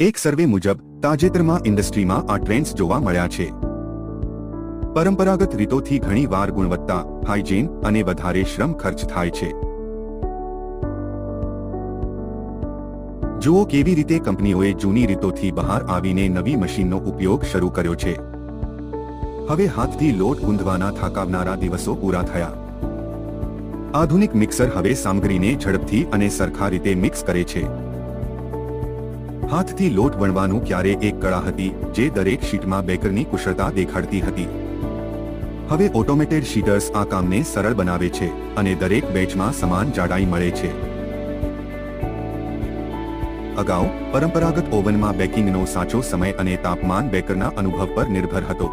એક સર્વે મુજબ તાજેતરમાં ઇન્ડસ્ટ્રીમાં આ ટ્રેન્ડ્સ જોવા મળ્યા છે. પરંપરાગત રીતોથી ઘણીવાર ગુણવત્તા, હાઇજીન અને વધારે શ્રમ ખર્ચ થાય છે. જુઓ કેવી રીતે કંપનીઓએ જૂની રીતોથી બહાર આવીને નવી મશીનનો ઉપયોગ શરૂ કર્યો છે. હવે હાથથી લોટ ગુંદવાના થાકાવનારા દિવસો પૂરા થયા. આધુનિક મિક્સર હવે સામગ્રીને ઝડપથી અને સરખા રીતે મિક્સ કરે છે. હાથથી લોટ વણવાનું ક્યારે એક કળા હતી, જે દરેક શીટમાં બેકરની કુશળતા દેખાડતી હતી. હવે ઓટોમેટેડ શીટર્સ આ કામને સરળ બનાવે છે અને દરેક બેચમાં સમાન જાડાઈ મળે છે. અગાઉ, પરંપરાગત ઓવનમાં બેકિંગનો સાચો સમય અને તાપમાન બેકરના અનુભવ પર નિર્ભર હતો.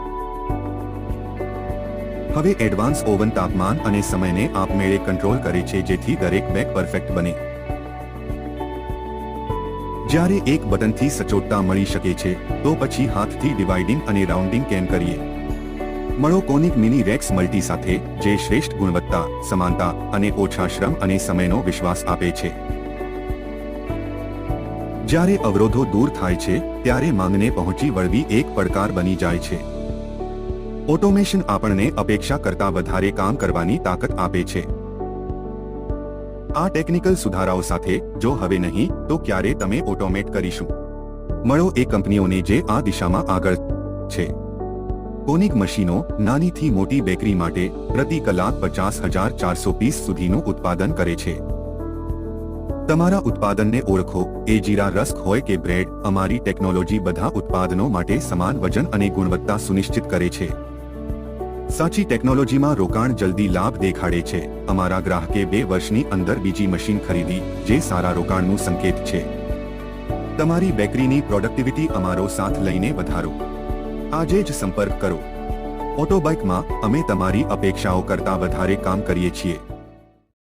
હવે એડવાન્સ ઓવન તાપમાન અને સમયને આપમેળે કંટ્રોલ કરે છે જેથી દરેક બેક પરફેક્ટ બને. જ્યારે એક બટનથી સચોટતા મળી શકે છે, તો પછી હાથથી ડિવાઇડિંગ અને રાઉન્ડિંગ કેમ કરીએ? મળો કોનિક મિની રેક્સ મલ્ટી સાથે, જે શ્રેષ્ઠ ગુણવત્તા, સમાનતા અને ઓછા શ્રમ અને સમયનો વિશ્વાસ આપે છે. જ્યારે અવરોધો દૂર થાય છે, ત્યારે માંગને પહોંચી વળવી એક પડકાર બની જાય છે. ઓટોમેશન આપણને અપેક્ષા કરતા વધારે કામ કરવાની તાકાત આપે છે. આ ટેકનિકલ સુધારાઓ સાથે જો હવે નહીં, તો ક્યારે તમે ઓટોમેટ કરીશું? મળો એ કંપનીઓને જે આ દિશામાં આગળ છે. કોનિક મશીનો નાનીથી મોટી બેકરી માટે પ્રતિ કલાક પચાસ હજાર ચારસો પીસ સુધીનું ઉત્પાદન કરે છે. તમારા ઉત્પાદનને ઓળખો, એ જીરા રસ્ક હોય કે બ્રેડ, અમારી ટેકનોલોજી બધા ઉત્પાદનો માટે સમાન વજન અને ગુણવત્તા સુનિશ્ચિત કરે છે. સાચી ટેકનોલોજીમાં રોકાણ જલ્દી લાભ દેખાડે છે. અમારા ગ્રાહકે બે વર્ષની અંદર બીજી મશીન ખરીદી, જે સારા રોકાણનું સંકેત છે. તમારી બેકરીની પ્રોડક્ટિવિટી અમારો સાથ લઈને વધારો. આજે જ સંપર્ક કરો. ઓટોબાઇકમાં અમે તમારી અપેક્ષાઓ કરતાં વધારે કામ કરીએ છીએ.